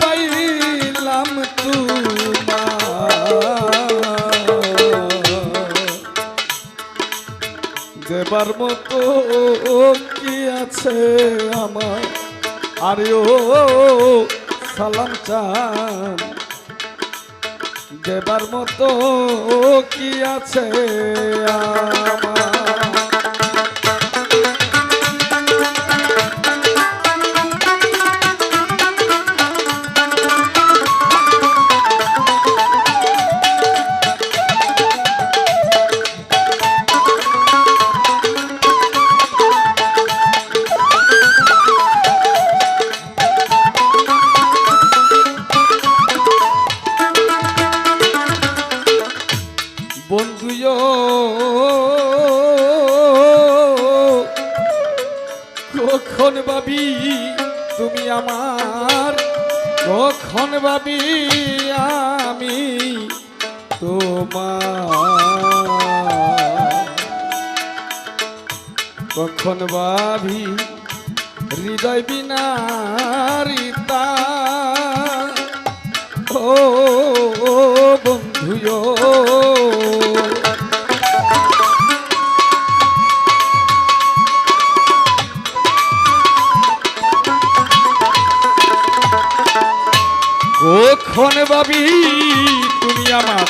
পাইলাম দেবার মতো কি আছে আমার, আরে ও, সালাম চান। দেবার মতো কি আছে আমার কখন ভাবি? তুমি আমার? কখন ভাবি আমি তোমার? কখন ভাবি হৃদয় বিনারিতা ও বন্ধুয়। কখন ভাবি তুমি আমার?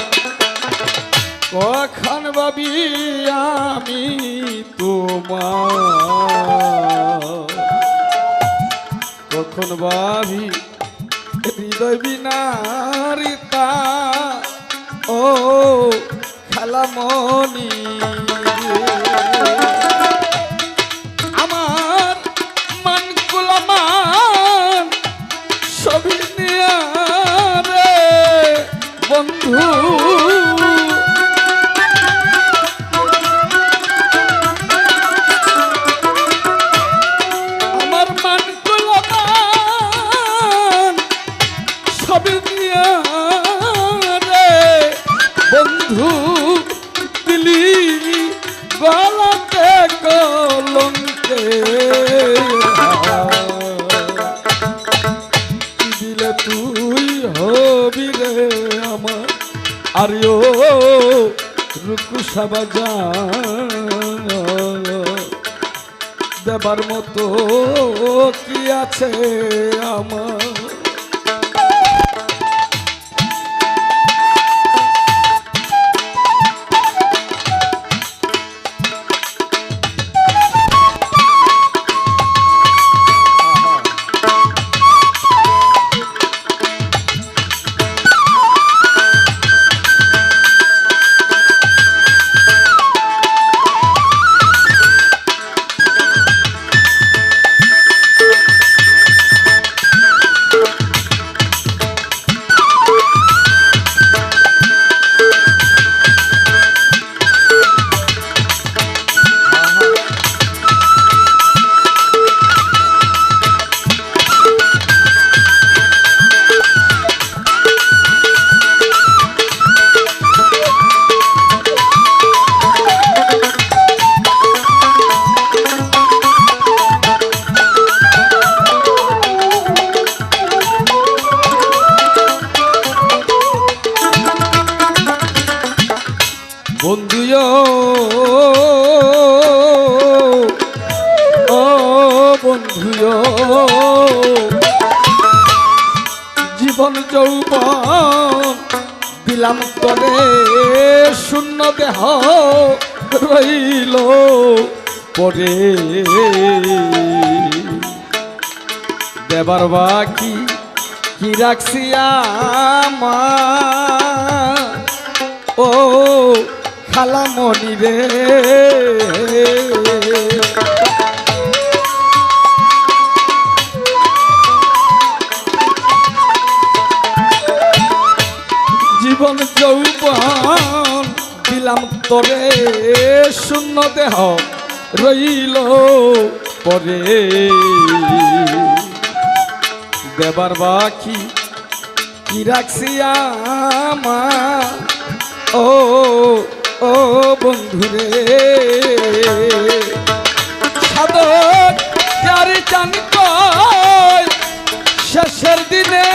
কখন ভাবি আমি তোমার? কখন ভাবি হৃদয় বিনারিতা? ও খালামণি আমার দিলি গলাতে কলঙ্কে দিলে তুই হবি রে আমার? আরে রুকু সাবাজা দেবার মতো কি আছে আমার? জীবন যৌবন দিলাম তরে, শূন্য দেহ রইল পরে। দেবার বাকি কি রাখছি আমার? ও খালামণি রে জীবন যৌবন, দিলাম তোরে শূন্য দেহ, রইল পরে। দেবার বাকি কি রাখছি ও ও বন্ধুরে, সাধক, যারি চান শেষের দিনে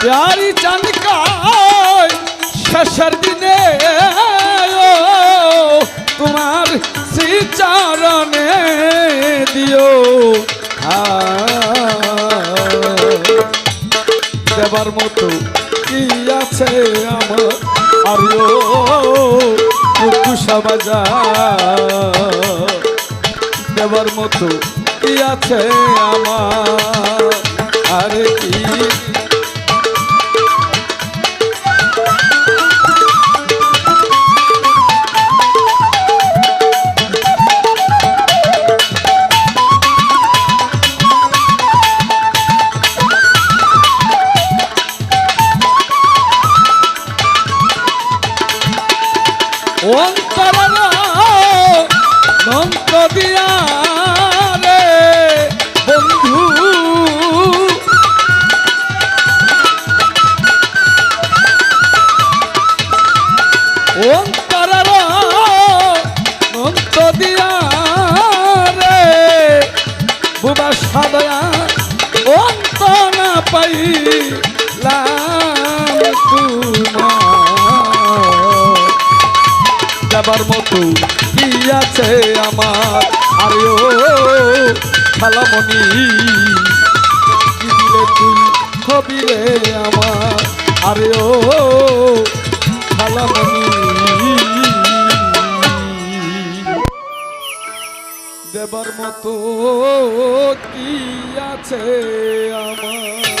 প্যারি চান কয় শেষের দিনে তোমার শ্রীচরণে দিও। দেবার মতো কি আছে আমার আর কুসা বাজার দেবার মতো কি আছে আমার আর কি যাবার মতো কি আছে আমার। আরে ও খালামণি দিলে তুই হবি রে আমার? আরে ও খালামণি দেবার মতো কি আছে আমার।